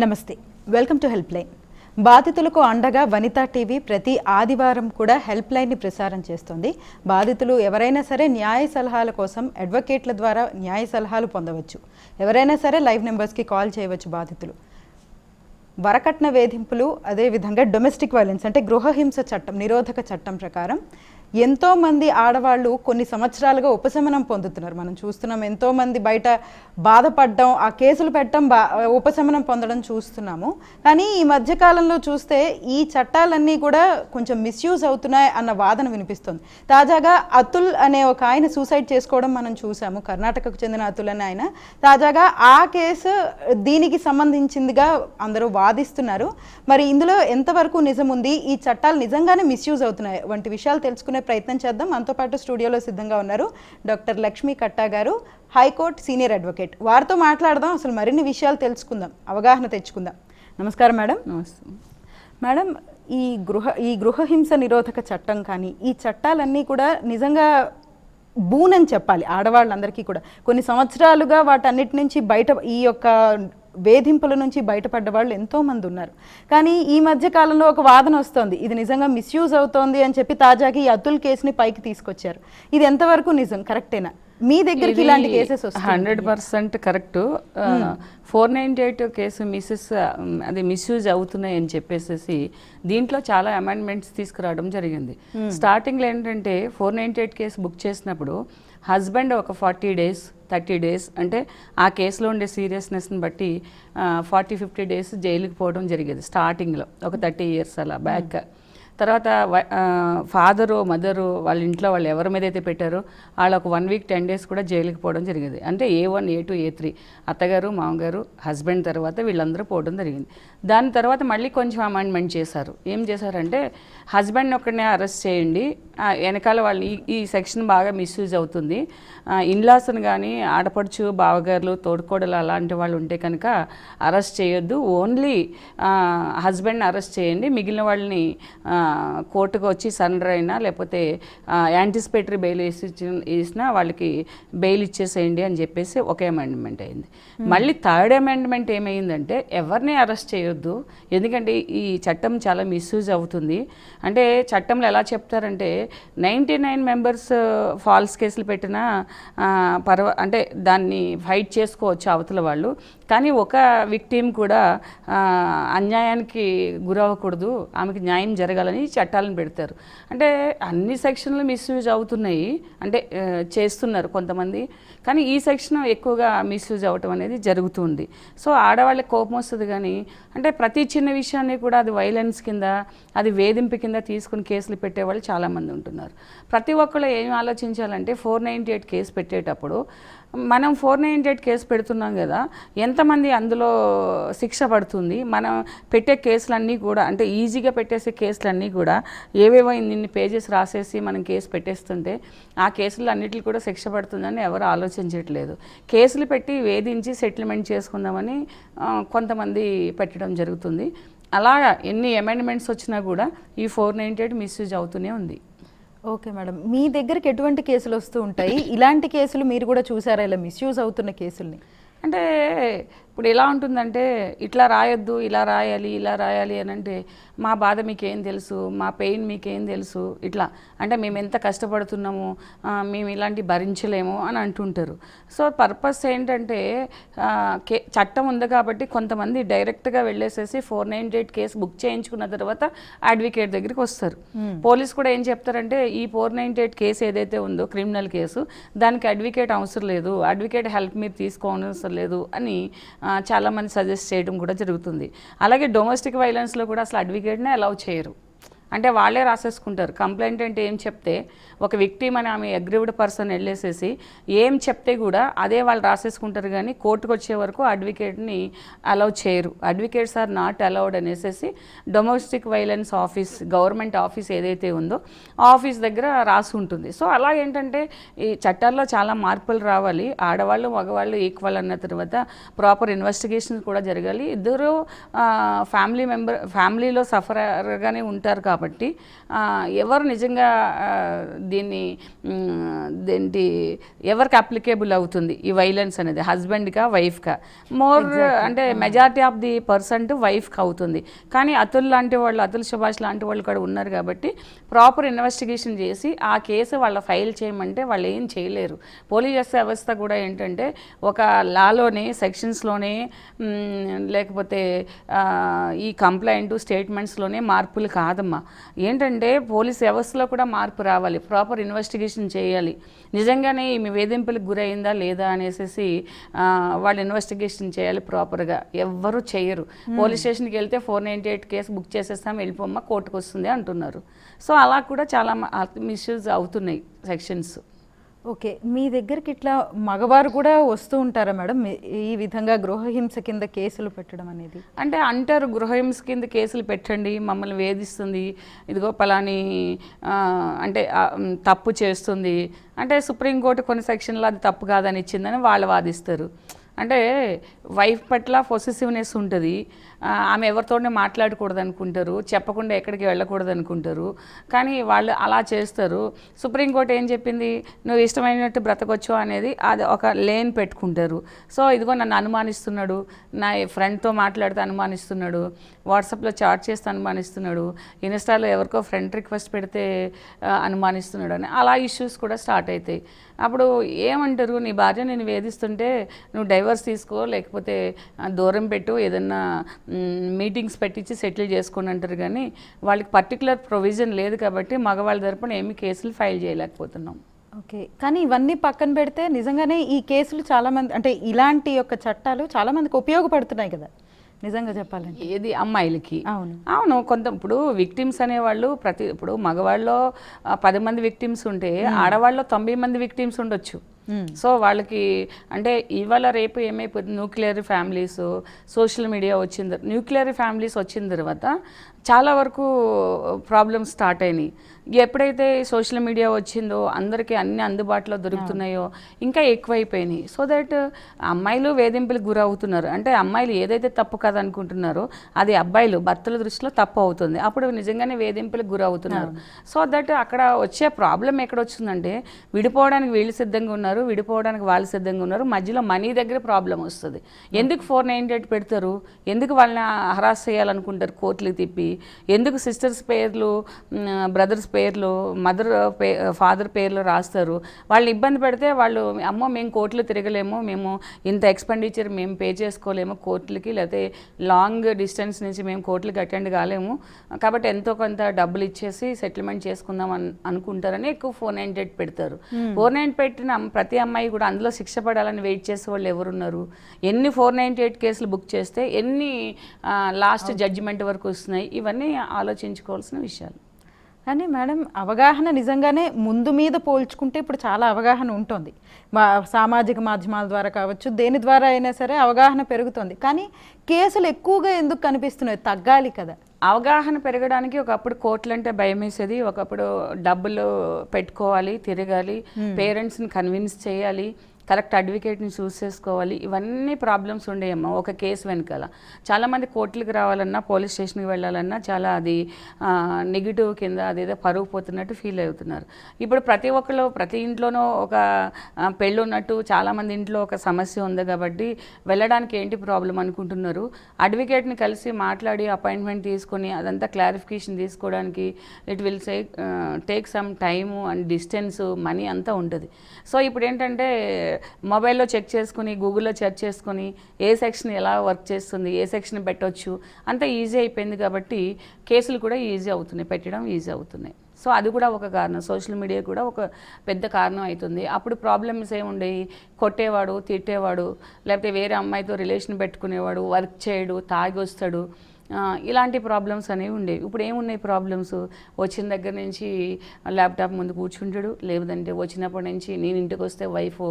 నమస్తే. Welcome to help line బాధితులకు అండగా వనితా టీవీ ప్రతి ఆదివారం కూడా హెల్ప్ లైన్ని ప్రసారం చేస్తుంది. బాధితులు ఎవరైనా సరే న్యాయ సలహాల కోసం అడ్వకేట్ల ద్వారా న్యాయ సలహాలు పొందవచ్చు. ఎవరైనా సరే లైవ్ నెంబర్స్కి కాల్ చేయవచ్చు బాధితులు. వరకట్న వేధింపులు అదేవిధంగా డొమెస్టిక్ వైలెన్స్ అంటే గృహహింస చట్టం నిరోధక చట్టం ప్రకారం ఎంతోమంది ఆడవాళ్ళు కొన్ని సంవత్సరాలుగా ఉపశమనం పొందుతున్నారు. మనం చూస్తున్నాం ఎంతోమంది బయట బాధపడడం ఆ కేసులు పెట్టడం బా ఉపశమనం పొందడం చూస్తున్నాము. కానీ ఈ మధ్యకాలంలో చూస్తే ఈ చట్టాలన్నీ కూడా కొంచెం మిస్యూజ్ అవుతున్నాయి అన్న వాదన వినిపిస్తుంది. తాజాగా అతుల్ అనే ఒక ఆయన సూసైడ్ చేసుకోవడం మనం చూసాము. కర్ణాటకకు చెందిన అతుల్ అనే ఆయన. తాజాగా ఆ కేసు దీనికి సంబంధించిందిగా అందరూ వాదిస్తున్నారు. మరి ఇందులో ఎంతవరకు నిజం ఉంది ఈ చట్టాలు నిజంగానే మిస్యూజ్ అవుతున్నాయి? వంటి విషయాలు తెలుసుకునే ప్రయత్నం చేద్దాం. మనతో పాటు స్టూడియోలో సిద్ధంగా ఉన్నారు డాక్టర్ లక్ష్మీ కట్టా గారు హైకోర్టు సీనియర్ అడ్వకేట్. వారితో మాట్లాడదాం. అసలు మరిన్ని విషయాలు తెలుసుకుందాం. అవగాహన తెచ్చుకుందాం. నమస్కారం మేడం. నమస్తే. మేడం ఈ గృహ ఈ గృహహింస నిరోధక చట్టం కానీ ఈ చట్టాలన్నీ కూడా నిజంగా బూనని చెప్పాలి ఆడవాళ్ళందరికీ కూడా. కొన్ని సంవత్సరాలుగా వాటన్నిటి నుంచి బయట ఈ యొక్క వేధింపుల నుంచి బయటపడ్డ వాళ్ళు ఎంతో మంది ఉన్నారు. కానీ ఈ మధ్య కాలంలో ఒక వాదన వస్తోంది. ఇది నిజంగా మిస్యూజ్ అవుతోంది అని చెప్పి తాజాగా ఈ అతుల్ కేసుని పైకి తీసుకొచ్చారు. ఇది ఎంతవరకు నిజం? కరెక్టేనా మీ దగ్గరికి ఇలాంటి కేసెస్ వస్తాయి. Hundred percent correct. Four ninety eight case misses అది మిస్యూజ్ అవుతున్నాయి అని చెప్పేసి దీంట్లో చాలా అమెండ్మెంట్స్ తీసుకురావడం జరిగింది. స్టార్టింగ్లో ఏంటంటే four ninety eight case book చేసినప్పుడు హస్బెండ్ ఒక ఫార్టీ డేస్ థర్టీ డేస్ అంటే ఆ కేసులో ఉండే సీరియస్నెస్ని బట్టి ఫార్టీ ఫిఫ్టీ డేస్ జైలుకి పోవడం జరిగేది స్టార్టింగ్లో. ఒక థర్టీ ఇయర్స్ అలా బ్యాక్. తర్వాత ఫాదరు మదరు వాళ్ళ ఇంట్లో వాళ్ళు ఎవరి మీద అయితే పెట్టారో వాళ్ళు ఒక వన్ వీక్ టెన్ డేస్ కూడా జైలుకి పోవడం జరిగింది. అంటే A one A two A three అత్తగారు మామగారు హస్బెండ్ తర్వాత వీళ్ళందరూ పోవడం జరిగింది. దాని తర్వాత మళ్ళీ కొంచెం అమెండ్మెంట్ చేశారు. ఏం చేశారంటే హస్బెండ్ ఒక్కడనే అరెస్ట్ చేయండి. వెనకాల వాళ్ళు ఈ ఈ సెక్షన్ బాగా మిస్యూజ్ అవుతుంది. ఇన్లాస్ని కానీ ఆడపడుచు బావగారులు తోడుకోడలు అలాంటి వాళ్ళు ఉంటే కనుక అరెస్ట్ చేయొద్దు. ఓన్లీ హస్బెండ్ అరెస్ట్ చేయండి. మిగిలిన వాళ్ళని కోర్టుకు వచ్చి సరెండర్ అయినా లేకపోతే యాంటిసిపేటరీ బెయిల్ వేసి వేసినా వాళ్ళకి బెయిల్ ఇచ్చేసేయండి అని చెప్పేసి ఒక అమెండ్మెంట్ అయింది. మళ్ళీ థర్డ్ అమెండ్మెంట్ ఏమైందంటే ఎవరిని అరెస్ట్ చేయొద్దు. ఎందుకంటే ఈ చట్టం చాలా మిస్యూజ్ అవుతుంది. అంటే చట్టంలో ఎలా చెప్తారంటే నైంటీ నైన్ మెంబర్స్ ఫాల్స్ కేసులు పెట్టినా పర్వ అంటే దాన్ని ఫైట్ చేసుకోవచ్చు అవతల వాళ్ళు. కానీ ఒక విక్టిమ్ కూడా అన్యాయానికి గురవ్వకూడదు. ఆమెకి న్యాయం జరగాలని అని చట్టాలను పెడతారు. అంటే అన్ని సెక్షన్లు మిస్యూజ్ అవుతున్నాయి. అంటే చేస్తున్నారు కొంతమంది. కానీ ఈ సెక్షన్ ఎక్కువగా మిస్యూజ్ అవ్వటం అనేది జరుగుతుంది. సో ఆడవాళ్ళకి కోపం వస్తుంది కానీ అంటే ప్రతి చిన్న విషయాన్ని కూడా అది వైలెన్స్ కింద అది వేధింపు కింద తీసుకుని కేసులు పెట్టేవాళ్ళు చాలామంది ఉంటున్నారు. ప్రతి ఒక్కళ్ళు ఏం ఆలోచించాలంటే ఫోర్ నైంటీ ఎయిట్ కేసు పెట్టేటప్పుడు మనం ఫోర్ నైంటీ ఎయిట్ కేసు పెడుతున్నాం కదా ఎంతమంది అందులో శిక్ష పడుతుంది? మనం పెట్టే కేసులన్నీ కూడా అంటే ఈజీగా పెట్టేసే కేసులన్నీ కూడా ఏవేవో ఇన్ని పేజెస్ రాసేసి మనం కేసు పెట్టేస్తుంటే ఆ కేసులు అన్నిటికి కూడా శిక్ష పడుతుందని ఎవరు ఆలోచించట్లేదు. కేసులు పెట్టి వేధించి సెటిల్మెంట్ చేసుకుందామని కొంతమంది పెట్టడం జరుగుతుంది. అలాగా ఎన్ని అమెండ్మెంట్స్ వచ్చినా కూడా ఈ ఫోర్ నైంటీ ఎయిట్ మిస్యూజ్ అవుతూనే ఉంది. Okay madam. మీ దగ్గరికి ఎటువంటి కేసులు వస్తూ ఉంటాయి? ఇలాంటి కేసులు మీరు కూడా చూసారా? ఇలా మిస్యూజ్ అవుతున్న కేసుల్ని? అంటే ఇప్పుడు ఎలా ఉంటుందంటే ఇట్లా రాయొద్దు ఇలా రాయాలి ఇలా రాయాలి అని అంటే మా బాధ మీకేం తెలుసు మా పెయిన్ మీకేం తెలుసు ఇట్లా. అంటే మేము ఎంత కష్టపడుతున్నాము మేము ఇలాంటి భరించలేము అని అంటుంటారు. సో పర్పస్ ఏంటంటే కే చట్టం ఉంది కాబట్టి కొంతమంది డైరెక్ట్గా వెళ్ళేసేసి four nine eight case book చేయించుకున్న తర్వాత అడ్వకేట్ దగ్గరికి వస్తారు. పోలీస్ కూడా ఏం చెప్తారంటే ఈ ఫోర్ నైన్ ఎయిట్ కేసు ఏదైతే ఉందో క్రిమినల్ కేసు దానికి అడ్వకేట్ అవసరం లేదు అడ్వకేట్ హెల్ప్ మీరు తీసుకోవనవసరం లేదు అని చాలామంది సజెస్ట్ చేయడం కూడా జరుగుతుంది. అలాగే డొమెస్టిక్ వైలెన్స్లో కూడా అసలు అడ్వకేట్నే అలౌ చేయరు. అంటే వాళ్ళే రాసేసుకుంటారు. కంప్లైంట్ అంటే ఏం చెప్తే ఒక వ్యక్తి అని ఆమె అగ్రివ్డ్ పర్సన్ వెళ్ళేసేసి ఏం చెప్తే కూడా అదే వాళ్ళు రాసేసుకుంటారు కానీ కోర్టుకు వచ్చే వరకు అడ్వకేట్ని అలౌ చేయరు. అడ్వకేట్స్ ఆర్ నాట్ అలౌడ్ అనేసి domestic violence office government office ఏదైతే ఉందో ఆ ఆఫీస్ దగ్గర రాసి ఉంటుంది. సో అలా ఏంటంటే ఈ చట్టాల్లో చాలా మార్పులు రావాలి. ఆడవాళ్ళు మగవాళ్ళు ఈక్వల్ అన్న తర్వాత ప్రాపర్ ఇన్వెస్టిగేషన్ కూడా జరగాలి. ఇద్దరు ఫ్యామిలీ మెంబర్ ఫ్యామిలీలో సఫరర్గానే ఉంటారు కాబట్టి ఎవరు నిజంగా దీన్ని దేంటి ఎవరికి అప్లికేబుల్ అవుతుంది ఈ వైలెన్స్ అనేది? హస్బెండ్కా వైఫ్కా మోర్ అంటే మెజారిటీ ఆఫ్ ది పర్సెంట్ వైఫ్కి అవుతుంది. కానీ అతుల్ లాంటి వాళ్ళు అతుల్ సుభాష్ లాంటి వాళ్ళు కూడా ఉన్నారు కాబట్టి ప్రాపర్ ఇన్వెస్టిగేషన్ చేసి ఆ కేసు వాళ్ళ ఫైల్ చేయమంటే వాళ్ళు ఏం చేయలేరు. పోలీస్ వ్యవస్థ కూడా ఏంటంటే ఒక లాలోనే సెక్షన్స్లోనే లేకపోతే ఈ కంప్లైంట్ స్టేట్మెంట్స్లోనే మార్పులు కాదమ్మా. ఏంటంటే పోలీస్ వ్యవస్థలో కూడా మార్పు రావాలి. ప్రాపర్ ఇన్వెస్టిగేషన్ చేయాలి. నిజంగానే ఈమె వేధింపులకు గురైందా లేదా అనేసి వాళ్ళు ఇన్వెస్టిగేషన్ చేయాలి ప్రాపర్గా. ఎవ్వరూ చేయరు. పోలీస్ స్టేషన్కి వెళ్తే four ninety eight case book చేసేస్తాం వెళ్ళిపోమ్మా కోర్టుకు వస్తుంది అంటున్నారు. సో అలా కూడా చాలా మిస్యూజ్ అవుతున్నాయి సెక్షన్స్. ఓకే మీ దగ్గరికి ఇట్లా మగవారు కూడా వస్తూ ఉంటారా మేడం? ఈ విధంగా గృహహింస కింద కేసులు పెట్టడం అనేది? అంటే అంటారు గృహహింస కింద కేసులు పెట్టండి మమ్మల్ని వేధిస్తుంది ఇదిగో పలాని అంటే తప్పు చేస్తుంది. అంటే సుప్రీంకోర్టు కొన్ని సెక్షన్లో అది తప్పు కాదని ఇచ్చిందని వాళ్ళు వాదిస్తారు. అంటే వైఫ్ పట్ల పొసెసివ్నెస్ ఉంటుంది. ఆమె ఎవరితోనే మాట్లాడకూడదు అనుకుంటారు చెప్పకుండా ఎక్కడికి వెళ్ళకూడదు అనుకుంటారు కానీ వాళ్ళు అలా చేస్తారు. సుప్రీంకోర్టు ఏం చెప్పింది? నువ్వు ఇష్టమైనట్టు బ్రతకొచ్చు అనేది అది ఒక లేన్ పెట్టుకుంటారు. సో ఇదిగో నన్ను అనుమానిస్తున్నాడు నా ఫ్రెండ్తో మాట్లాడితే అనుమానిస్తున్నాడు వాట్సాప్లో చాట్ చేస్తే అనుమానిస్తున్నాడు ఇన్స్టాలో ఎవరికో ఫ్రెండ్ రిక్వెస్ట్ పెడితే అనుమానిస్తున్నాడు అని అలా ఇష్యూస్ కూడా స్టార్ట్ అవుతాయి అప్పుడు ఏమంటారు? నీ భార్య నేను వేధిస్తుంటే నువ్వు డైవర్స్ తీసుకో లేకపోతే దూరం పెట్టు ఏదన్నా మీటింగ్స్ పెట్టించి సెటిల్ చేసుకుని అంటారు కానీ వాళ్ళకి పర్టికులర్ ప్రొవిజన్ లేదు కాబట్టి మగవాళ్ళ తరపున ఏమి కేసులు ఫైల్ చేయలేకపోతున్నాం. ఓకే. కానీ ఇవన్నీ పక్కన పెడితే నిజంగానే ఈ కేసులు చాలామంది అంటే ఇలాంటి యొక్క చట్టాలు చాలామందికి ఉపయోగపడుతున్నాయి కదా. నిజంగా చెప్పాలంటే. ఏది? అమ్మాయిలకి. అవును. అవును కొంత ఇప్పుడు విక్టిమ్స్ అనేవాళ్ళు ప్రతి ఇప్పుడు మగవాళ్ళలో పది మంది విక్టిమ్స్ ఉంటే ఆడవాళ్ళలో తొంభై మంది విక్టిమ్స్ ఉండొచ్చు. సో వాళ్ళకి అంటే ఇవాళ రేపు ఏమైపోతుంది న్యూక్లియర్ ఫ్యామిలీస్ సోషల్ మీడియా వచ్చిన తర్వా- న్యూక్లియర్ ఫ్యామిలీస్ వచ్చిన తర్వాత చాలా వరకు ప్రాబ్లమ్స్ స్టార్ట్ అయినాయి. ఎప్పుడైతే సోషల్ మీడియా వచ్చిందో అందరికీ అన్ని అందుబాటులో దొరుకుతున్నాయో ఇంకా ఎక్కువైపోయినాయి. సో దట్ అమ్మాయిలు వేధింపులకు గురవుతున్నారు. అంటే అమ్మాయిలు ఏదైతే తప్పు కాదు అనుకుంటున్నారో అది అబ్బాయిలు భర్తల దృష్టిలో తప్పు అవుతుంది. అప్పుడు నిజంగానే వేధింపులకు గురవుతున్నారు. సో దట్ అక్కడ వచ్చే ప్రాబ్లం ఎక్కడ వచ్చిందంటే విడిపోవడానికి వీళ్ళు సిద్ధంగా ఉన్నారు విడిపోవడానికి వాళ్ళు సిద్ధంగా ఉన్నారు. మధ్యలో మనీ దగ్గర ప్రాబ్లం వస్తుంది. ఎందుకు ఫోర్ నైంటీ ఎయిట్ పెడతారు? ఎందుకు వాళ్ళని హరాస్ చేయాలనుకుంటారు కోర్టులకు తిప్పి? ఎందుకు సిస్టర్స్ పేర్లు బ్రదర్స్ పేర్లు మదర్ పే ఫాదర్ పేర్లు రాస్తారు. వాళ్ళు ఇబ్బంది పెడితే వాళ్ళు అమ్మో మేము కోర్టులు తిరగలేము మేము ఇంత ఎక్స్పెండిచర్ మేము పే చేసుకోలేము కోర్టులకి లేకపోతే లాంగ్ డిస్టెన్స్ నుంచి మేము కోర్టులకి అటెండ్ కాలేము. కాబట్టి ఎంతో కొంత డబ్బులు ఇచ్చేసి సెటిల్మెంట్ చేసుకుందాం అన్ అనుకుంటారని ఎక్కువ ఫోర్ నైన్ ఎయిట్ పెడతారు. ఫోర్ నైన్ పెట్టిన ప్రతి అమ్మాయి కూడా అందులో శిక్ష పడాలని వెయిట్ చేసే వాళ్ళు ఎవరున్నారు? ఎన్ని ఫోర్ నైంటీ ఎయిట్ కేసులు బుక్ చేస్తే ఎన్ని లాస్ట్ జడ్జిమెంట్ వరకు వస్తున్నాయి? ఇవన్నీ ఆలోచించుకోవాల్సిన విషయాలు. కానీ మేడం అవగాహన నిజంగానే ముందు మీద పోల్చుకుంటే ఇప్పుడు చాలా అవగాహన ఉంటుంది. మా సామాజిక మాధ్యమాల ద్వారా కావచ్చు దేని ద్వారా అయినా సరే అవగాహన పెరుగుతుంది. కానీ కేసులు ఎక్కువగా ఎందుకు కనిపిస్తున్నాయి? తగ్గాలి కదా. అవగాహన పెరగడానికి ఒకప్పుడు కోర్టులు అంటే భయం వేసేది ఒకప్పుడు డబ్బులు పెట్టుకోవాలి తిరగాలి పేరెంట్స్ని కన్విన్స్ చేయాలి. కరెక్ట్ అడ్వకేట్ని చూస్ చేసుకోవాలి. ఇవన్నీ ప్రాబ్లమ్స్ ఉండేయమ్మా ఒక కేసు వెనకాల. చాలామంది కోర్టులకు రావాలన్నా పోలీస్ స్టేషన్కి వెళ్ళాలన్నా చాలా అది నెగిటివ్ కింద అదేదో పరుగు పోతున్నట్టు ఫీల్ అవుతున్నారు. ఇప్పుడు ప్రతి ఒక్కళ్ళు ప్రతి ఇంట్లోనూ ఒక పెళ్ళి ఉన్నట్టు చాలామంది ఇంట్లో ఒక సమస్య ఉంది కాబట్టి వెళ్ళడానికి ఏంటి ప్రాబ్లం అనుకుంటున్నారు? అడ్వకేట్ని కలిసి మాట్లాడి అపాయింట్మెంట్ తీసుకొని అదంతా క్లారిఫికేషన్ తీసుకోవడానికి it will say take some time and distance money అంతా ఉంటుంది. సో ఇప్పుడు ఏంటంటే మొబైల్లో చెక్ చేసుకుని గూగుల్లో సెర్చ్ చేసుకుని ఏ సెక్షన్ ఎలా వర్క్ చేస్తుంది ఏ సెక్షన్ పెట్టవచ్చు అంత ఈజీ అయిపోయింది కాబట్టి కేసులు కూడా ఈజీ అవుతున్నాయి పెట్టడం ఈజీ అవుతున్నాయి. సో అది కూడా ఒక కారణం. సోషల్ మీడియా కూడా ఒక పెద్ద కారణం అవుతుంది అప్పుడు ప్రాబ్లమ్స్ ఏముండేవి కొట్టేవాడు తిట్టేవాడు లేకపోతే వేరే అమ్మాయితో రిలేషన్ పెట్టుకునేవాడు వర్క్ చేయడు తాగి వస్తాడు. ఇలాంటి ప్రాబ్లమ్స్ అనేవి ఉండేవి. ఇప్పుడు ఏమున్నాయి ప్రాబ్లమ్స్? వచ్చిన దగ్గర నుంచి ల్యాప్టాప్ ముందు కూర్చుంటాడు లేదంటే వచ్చినప్పటి నుంచి నేను ఇంటికి వస్తే వైఫ్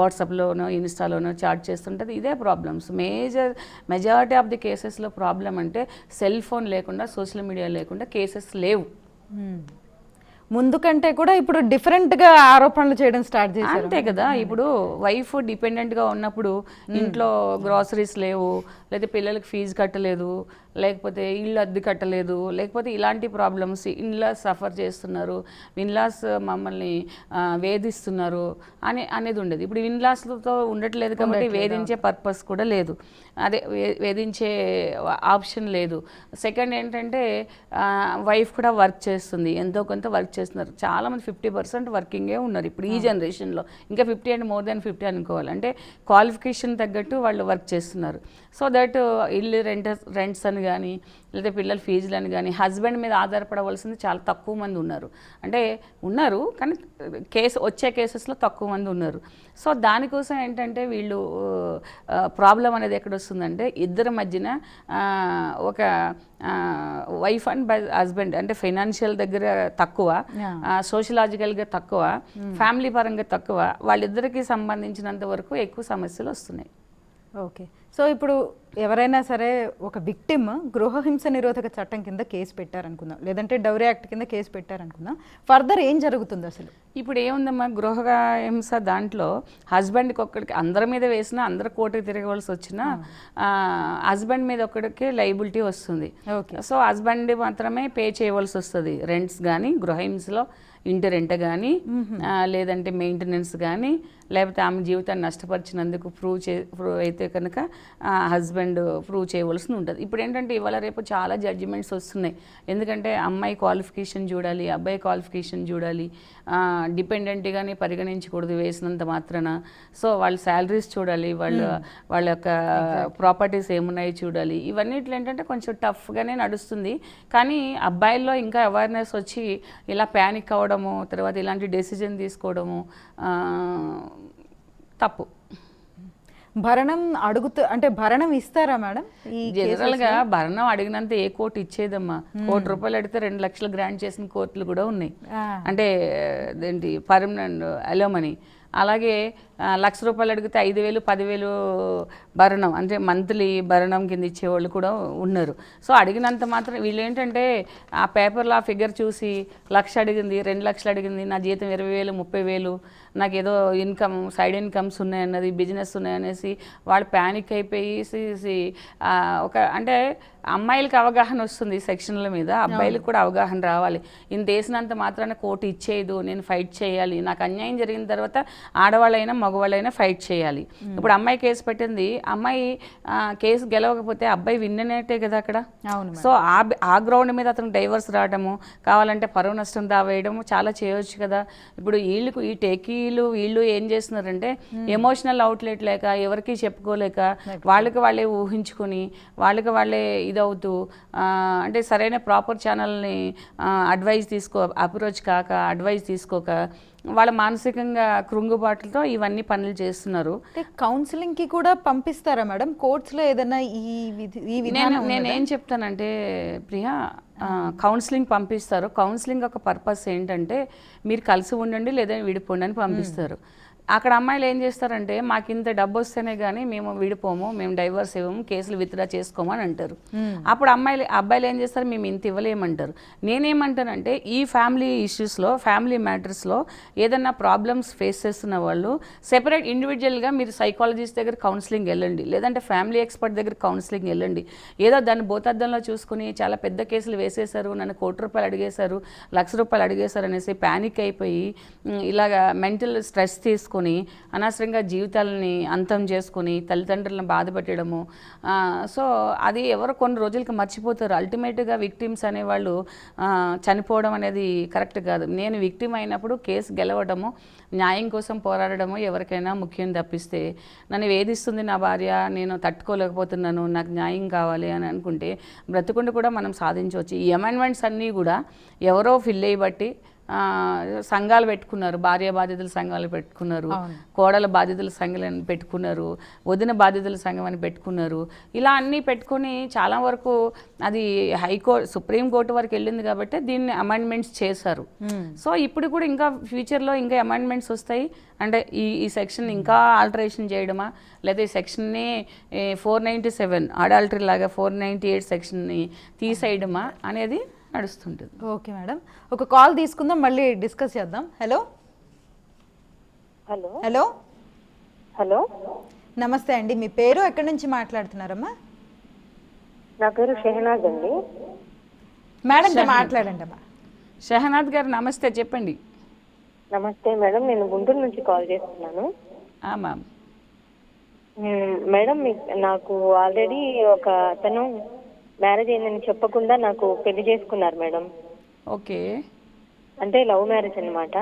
వాట్సాప్లోనో ఇన్స్టాలోనో చాట్ చేస్తుంటుంది. ఇదే problems. Major majority of the కేసెస్లో ప్రాబ్లం అంటే సెల్ ఫోన్ లేకుండా సోషల్ మీడియా లేకుండా కేసెస్ లేవు. ముందు కంటే కూడా ఇప్పుడు డిఫరెంట్గా ఆరోపణలు చేయడం స్టార్ట్ చేశారు. అంతే కదా. ఇప్పుడు వైఫ్ డిపెండెంట్గా ఉన్నప్పుడు ఇంట్లో గ్రాసరీస్ లేవు లేదా పిల్లలకి ఫీజు కట్టలేదు లేకపోతే ఇల్లు అద్దె కట్టలేదు లేకపోతే ఇలాంటి ప్రాబ్లమ్స్ ఇన్లాస్ సఫర్ చేస్తున్నారు ఇన్లాస్ మమ్మల్ని వేధిస్తున్నారు అని అనేది ఉండేది. ఇప్పుడు ఇన్లాస్తో ఉండట్లేదు కాబట్టి వేధించే పర్పస్ కూడా లేదు. అదే వే- వేధించే ఆప్షన్ లేదు. సెకండ్ ఏంటంటే వైఫ్ కూడా వర్క్ చేస్తుంది. ఎంతో కొంత వర్క్ చేస్తున్నారు. చాలామంది ఫిఫ్టీ పర్సెంట్ వర్కింగే ఉన్నారు. ఇప్పుడు ఈ జనరేషన్లో ఇంకా fifty and more than fifty అనుకోవాలి. అంటే క్వాలిఫికేషన్ తగ్గట్టు వాళ్ళు వర్క్ చేస్తున్నారు. సో దట్ ఇల్లు రెంట్ రెంట్స్ అని కానీ లేదా పిల్లల ఫీజులు అని కానీ హస్బెండ్ మీద ఆధారపడవలసింది చాలా తక్కువ మంది ఉన్నారు. అంటే ఉన్నారు కానీ కేసు వచ్చే కేసెస్లో తక్కువ మంది ఉన్నారు. సో దానికోసం ఏంటంటే వీళ్ళు ప్రాబ్లం అనేది ఎక్కడ వస్తుందంటే ఇద్దరి మధ్యన ఒక వైఫ్ అండ్ హస్బెండ్ అంటే ఫైనాన్షియల్ దగ్గర తక్కువ. సోషలాజికల్గా తక్కువ ఫ్యామిలీ పరంగా తక్కువ వాళ్ళిద్దరికి సంబంధించినంత వరకు ఎక్కువ సమస్యలు వస్తున్నాయి. ఓకే. సో ఇప్పుడు ఎవరైనా సరే ఒక విక్టిమ్ గృహహింస నిరోధక చట్టం కింద కేసు పెట్టారనుకుందాం. లేదంటే డౌరీ యాక్ట్ కింద కేసు పెట్టారనుకుందాం. ఫర్దర్ ఏం జరుగుతుంది అసలు? ఇప్పుడు ఏముందమ్మా? గృహ హింస దాంట్లో హస్బెండ్కి ఒక్కడికి అందరి మీద వేసినా అందరు కోర్టుకి తిరగవలసి వచ్చినా హస్బెండ్ మీద ఒక్కడికి లైబిలిటీ వస్తుంది. ఓకే. సో హస్బెండ్ మాత్రమే పే చేయవలసి వస్తుంది. రెంట్స్ కానీ గృహహింసలో ఇంటి రెంట్ కానీ లేదంటే మెయింటెనెన్స్ కానీ లేకపోతే ఆమె జీవితాన్ని నష్టపరిచినందుకు ప్రూవ్ చే ప్రూవ్ అయితే కనుక హస్బెండ్ ప్రూవ్ చేయవలసి ఉంటుంది. ఇప్పుడు ఏంటంటే ఇవాళ రేపు చాలా జడ్జిమెంట్స్ వస్తున్నాయి. ఎందుకంటే అమ్మాయి క్వాలిఫికేషన్ చూడాలి అబ్బాయి క్వాలిఫికేషన్ చూడాలి డిపెండెంట్గానే పరిగణించకూడదు వేసినంత మాత్రాన. సో వాళ్ళ శాలరీస్ చూడాలి వాళ్ళ వాళ్ళ యొక్క ప్రాపర్టీస్ ఏమున్నాయి చూడాలి. ఇవన్నిట్లో ఏంటంటే కొంచెం టఫ్గానే నడుస్తుంది. కానీ అబ్బాయిల్లో ఇంకా అవేర్నెస్ వచ్చి ఇలా ప్యానిక్ అవ్వడము తర్వాత ఇలాంటి డెసిజన్ తీసుకోవడము తప్పు. భరణం అడుగుతూ అంటే భరణం ఇస్తారా మేడం ఈ జనరల్గా భరణం అడిగినంత ఏ కోర్టు ఇచ్చేదమ్మా. కోటి రూపాయలు అడిగితే రెండు లక్షలు గ్రాంట్ చేసిన కోర్టులు కూడా ఉన్నాయి. అంటే ఏంటి పర్మనెంట్ అలోమని. అలాగే లక్ష రూపాయలు అడిగితే ఐదు వేలు పదివేలు భరణం. అంటే మంత్లీ భరణం కింద ఇచ్చేవాళ్ళు కూడా ఉన్నారు. సో అడిగినంత మాత్రం వీళ్ళు ఏంటంటే ఆ పేపర్లో ఆ ఫిగర్ చూసి లక్ష అడిగింది రెండు లక్షలు అడిగింది నా జీతం ఇరవై వేలు ముప్పై వేలు నాకు ఏదో ఇన్కమ్ సైడ్ ఇన్కమ్స్ ఉన్నాయన్నది బిజినెస్ ఉన్నాయనేసి వాళ్ళు ప్యానిక్ అయిపోయి ఒక అంటే అమ్మాయిలకి అవగాహన వస్తుంది ఈ సెక్షన్ల మీద అబ్బాయిలకు కూడా అవగాహన రావాలి. ఇంత వేసినంత మాత్రాన కోర్టు ఇచ్చేయదు నేను ఫైట్ చేయాలి. నాకు అన్యాయం జరిగిన తర్వాత ఆడవాళ్ళైనా మగవాళ్ళైనా ఫైట్ చేయాలి. ఇప్పుడు అమ్మాయి కేసు పెట్టింది అమ్మాయి కేసు గెలవకపోతే అబ్బాయి విన్ననేటే కదా అక్కడ? అవును సో ఆ ఆ గ్రౌండ్ మీద అతను డైవర్స్ రావడము కావాలంటే పరువు నష్టం దావేయడము చాలా చేయొచ్చు కదా. ఇప్పుడు వీళ్ళకు ఈ టెకీలు వీళ్ళు ఏం చేస్తున్నారంటే ఎమోషనల్ అవుట్లెట్ లేక ఎవరికి చెప్పుకోలేక వాళ్ళకి వాళ్ళే ఊహించుకొని వాళ్ళకి వాళ్ళే ఇదవుతూ అంటే సరైన ప్రాపర్ ఛానల్ని అడ్వైజ్ తీసుకో అప్రోచ్ కాక అడ్వైజ్ తీసుకోక వాళ్ళ మానసికంగా కృంగుబాటులతో ఇవన్నీ పనులు చేస్తున్నారు. కౌన్సిలింగ్కి కూడా పంపిస్తారా మేడం? కోర్ట్స్లో ఏదైనా ఈ నేను నేను ఏం చెప్తానంటే ప్రియా కౌన్సిలింగ్ పంపిస్తారు. కౌన్సిలింగ్ ఒక పర్పస్ ఏంటంటే మీరు కలిసి ఉండండి లేదా విడిపోండి అని పంపిస్తారు. అక్కడ అమ్మాయిలు ఏం చేస్తారంటే మాకు ఇంత డబ్బు వస్తేనే కానీ మేము విడిపోము మేము డైవర్స్ ఇవ్వము కేసులు విత్డ్రా చేసుకోము అని అంటారు. అప్పుడు అమ్మాయిలు అబ్బాయిలు ఏం చేస్తారు మేము ఇంత ఇవ్వలేమంటారు. నేనేమంటానంటే ఈ ఫ్యామిలీ ఇష్యూస్లో ఫ్యామిలీ మ్యాటర్స్లో ఏదన్నా ప్రాబ్లమ్స్ ఫేస్ చేస్తున్న వాళ్ళు సెపరేట్ ఇండివిజువల్గా మీరు సైకాలజిస్ట్ దగ్గర కౌన్సిలింగ్ వెళ్ళండి లేదంటే ఫ్యామిలీ ఎక్స్పర్ట్ దగ్గర కౌన్సిలింగ్ వెళ్ళండి. ఏదో దాన్ని భూతార్థంలో చూసుకుని చాలా పెద్ద కేసులు వేసేశారు నన్ను కోటి రూపాయలు అడిగేశారు లక్ష రూపాయలు అడిగేశారు అనేసి ప్యానిక్ అయిపోయి ఇలాగా మెంటల్ స్ట్రెస్ తీసుకొని అనవసరంగా జీవితాలని అంతం చేసుకొని తల్లిదండ్రులను బాధపెట్టడము సో అది ఎవరు కొన్ని రోజులకి మర్చిపోతారు. అల్టిమేట్గా విక్టిమ్స్ అనేవాళ్ళు చనిపోవడం అనేది కరెక్ట్ కాదు. నేను విక్టిమ్ అయినప్పుడు కేసు గెలవడము న్యాయం కోసం పోరాడడము ఎవరికైనా ముఖ్యం తప్పిస్తే నన్ను వేధిస్తుంది నా భార్య నేను తట్టుకోలేకపోతున్నాను నాకు న్యాయం కావాలి అని అనుకుంటే బ్రతుకుండి కూడా మనం సాధించవచ్చు. ఈ అమెండ్మెంట్స్ అన్నీ కూడా ఎవరో ఫిల్ అయ్యి బట్టి సంఘాలు పెట్టుకున్నారు భార్య బాధ్యతల సంఘాలు పెట్టుకున్నారు. కోడల బాధ్యతల సంఘాలను పెట్టుకున్నారు వదిన బాధ్యతల సంఘం అని పెట్టుకున్నారు. ఇలా అన్నీ పెట్టుకుని చాలా వరకు అది హైకోర్టు సుప్రీంకోర్టు వరకు వెళ్ళింది కాబట్టి దీన్ని అమెండ్మెంట్స్ చేశారు. సో ఇప్పుడు కూడా ఇంకా ఫ్యూచర్లో ఇంకా అమెండ్మెంట్స్ వస్తాయి. అంటే ఈ ఈ సెక్షన్ ఇంకా ఆల్టరేషన్ చేయడమా? లేదా ఈ సెక్షన్ని ఫోర్ నైంటీ సెవెన్ అడాల్టరీ లాగా ఫోర్ నైంటీ ఎయిట్ సెక్షన్ని తీసేయడమా అనేది నడుస్తుంటుంది. Okay madam. ఒక కాల్ తీసుకుందాం మళ్ళీ డిస్కస్ చేద్దాం. హలో? హలో? హలో? హలో? నమస్తే అండి. మీ పేరు ఎక్కడి నుంచి మాట్లాడుతున్నారమ్మా? నా పేరు షెహనాజ్ అండి. మేడంతో మాట్లాడండి అమ్మా షహనాథ్ గారు నమస్తే చెప్పండి. నమస్తే మేడం నేను గుంటూరు నుంచి కాల్ చేస్తున్నాను. ఆ మ్యామ్. మ్మ్, మేడం మీ- నాకు ఆల్రెడీ ఒక అతను మ్యారేజ్ అయిందని చెప్పకుండా నాకు పెళ్ళి చేసుకున్నారు మేడం. ఓకే. అంటే లవ్ మ్యారేజ్ అన్నమాట.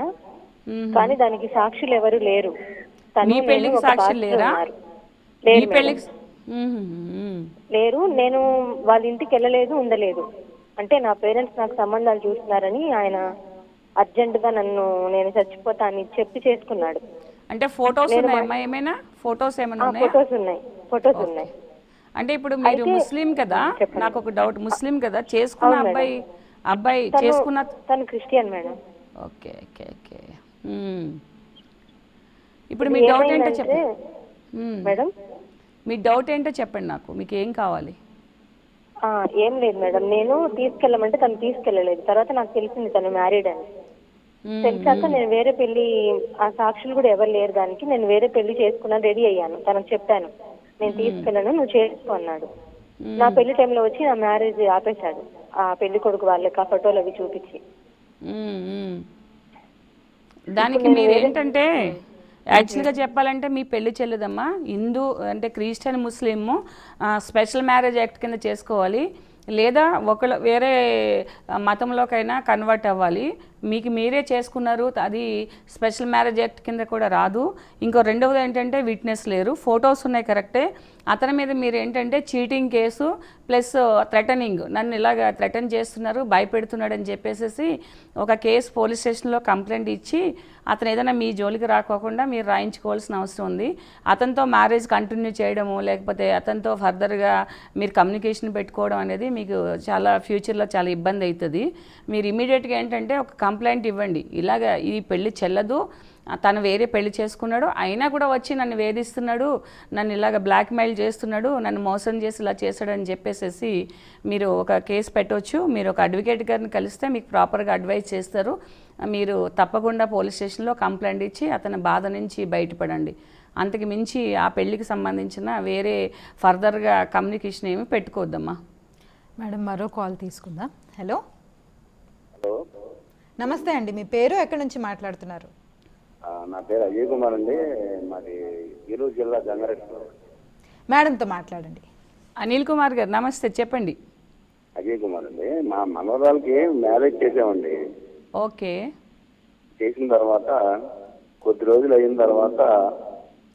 మ్మ్. కానీ దానికి సాక్షులు ఎవరు లేరు. మీ సాక్షులు లేరా? నేను వాళ్ళ ఇంటికి వెళ్ళలేదు ఉండలేదు. అంటే నా పేరెంట్స్ నాకు సంబంధాలు చూస్తున్నారని ఆయన అర్జెంట్గా నన్ను నేను చచ్చిపోతా అని చెప్పి చేసుకున్నాడు. అంటే ఫోటోస్ ఏమైనా? ఫోటోస్ ఏమైనా ఫొటోస్ ఉన్నాయి. ఫొటోస్ ఉన్నాయి. అంటే ఇప్పుడు మీరు ముస్లిం కదా నాకు ఒక డౌట్ ముస్లిం కదా చేసుకున్న అబ్బాయి అబ్బాయి చేసుకున్న తను Christian madam. Okay okay okay. ఇప్పుడు మీ డౌట్ ఏంటో చెప్పండి. మేడం? మీ డౌట్ ఏంటో చెప్పండి నాకు. మీకు ఏం కావాలి? ఆ, ఏం లేదు మేడం. నేను తీసుకెళ్ళమంటే తను తీసుకెళ్ళలేదు. తర్వాత నాకు తెలిసింది తను మ్యారీడ్ అని. తెలిసాక నేను వేరే పెళ్ళి ఆ సాక్షులు కూడా ఎవరు లేరు దానికి. నేను వేరే పెళ్ళి చేసుకున్నాను రెడీ అయ్యాను. తనకు చెప్పాను. నేను తీసుకెళ్ళను నువ్వు చేసుకో అన్నాడు. నా పెళ్ళి టైంలో వచ్చి నా మ్యారేజ్ ఆపేశాడు. ఆ పెళ్ళి కొడుకు వాళ్ళకి ఆ ఫోటోలు అవి చూపించి. దానికి మీరు ఏంటంటే యాక్చువల్గా చెప్పాలంటే మీ పెళ్ళి చెల్లదమ్మా. హిందూ అంటే Christian Muslim special marriage act కింద చేసుకోవాలి. లేదా ఒకళ్ళు వేరే మతంలోకైనా కన్వర్ట్ అవ్వాలి. మీకు మీరే చేసుకున్నారు అది స్పెషల్ మ్యారేజ్ యాక్ట్ కింద కూడా రాదు. ఇంకో రెండవది ఏంటంటే విట్నెస్ లేరు. ఫొటోస్ ఉన్నాయి కరెక్టే. అతని మీద మీరు ఏంటంటే చీటింగ్ కేసు ప్లస్ థ్రెటనింగ్. నన్ను ఇలాగ థ్రెటన్ చేస్తున్నారు భయపెడుతున్నాడు అని చెప్పేసి ఒక కేసు పోలీస్ స్టేషన్లో కంప్లైంట్ ఇచ్చి అతను ఏదైనా మీ జోలికి రాకోకుండా మీరు రాయించుకోవాల్సిన అవసరం ఉంది. అతనితో మ్యారేజ్ కంటిన్యూ చేయడము లేకపోతే అతనితో ఫర్దర్గా మీరు కమ్యూనికేషన్ పెట్టుకోవడం అనేది మీకు చాలా ఫ్యూచర్లో చాలా ఇబ్బంది అవుతుంది. మీరు ఇమీడియట్గా ఏంటంటే ఒక కంప్లైంట్ ఇవ్వండి. ఇలాగ ఈ పెళ్ళి చెల్లదు. తను వేరే పెళ్ళి చేసుకున్నాడు. అయినా కూడా వచ్చి నన్ను వేధిస్తున్నాడు. నన్ను ఇలాగ బ్లాక్మెయిల్ చేస్తున్నాడు. నన్ను మోసం చేసి ఇలా చేశాడు అని చెప్పేసి మీరు ఒక కేసు పెట్టవచ్చు మీరు ఒక అడ్వకేట్ గారిని కలిస్తే మీకు ప్రాపర్గా అడ్వైస్ చేస్తారు. మీరు తప్పకుండా పోలీస్ స్టేషన్లో కంప్లైంట్ ఇచ్చి అతని బాధ నుంచి బయటపడండి. అంతకు మించి ఆ పెళ్ళికి సంబంధించిన వేరే ఫర్దర్గా కమ్యూనికేషన్ ఏమి పెట్టుకోవద్దమ్మా. మేడం మరో కాల్ తీసుకుందాం. హలో? హలో. నమస్తే అండి మీ పేరు ఎక్కడి నుంచి మాట్లాడుతున్నారు? నా పేరు అజయ్ కుమార్ అండి మాది ఈరోజు జిల్లా జంగారెడ్డి మేడంతో మాట్లాడండి. అనిల్ కుమార్ గారు నమస్తే చెప్పండి. అజయ్ కుమార్ అండి మా మనవరాలకి మ్యారేజ్ చేసామండి ఓకే. చేసిన తర్వాత కొద్ది రోజులు అయిన తర్వాత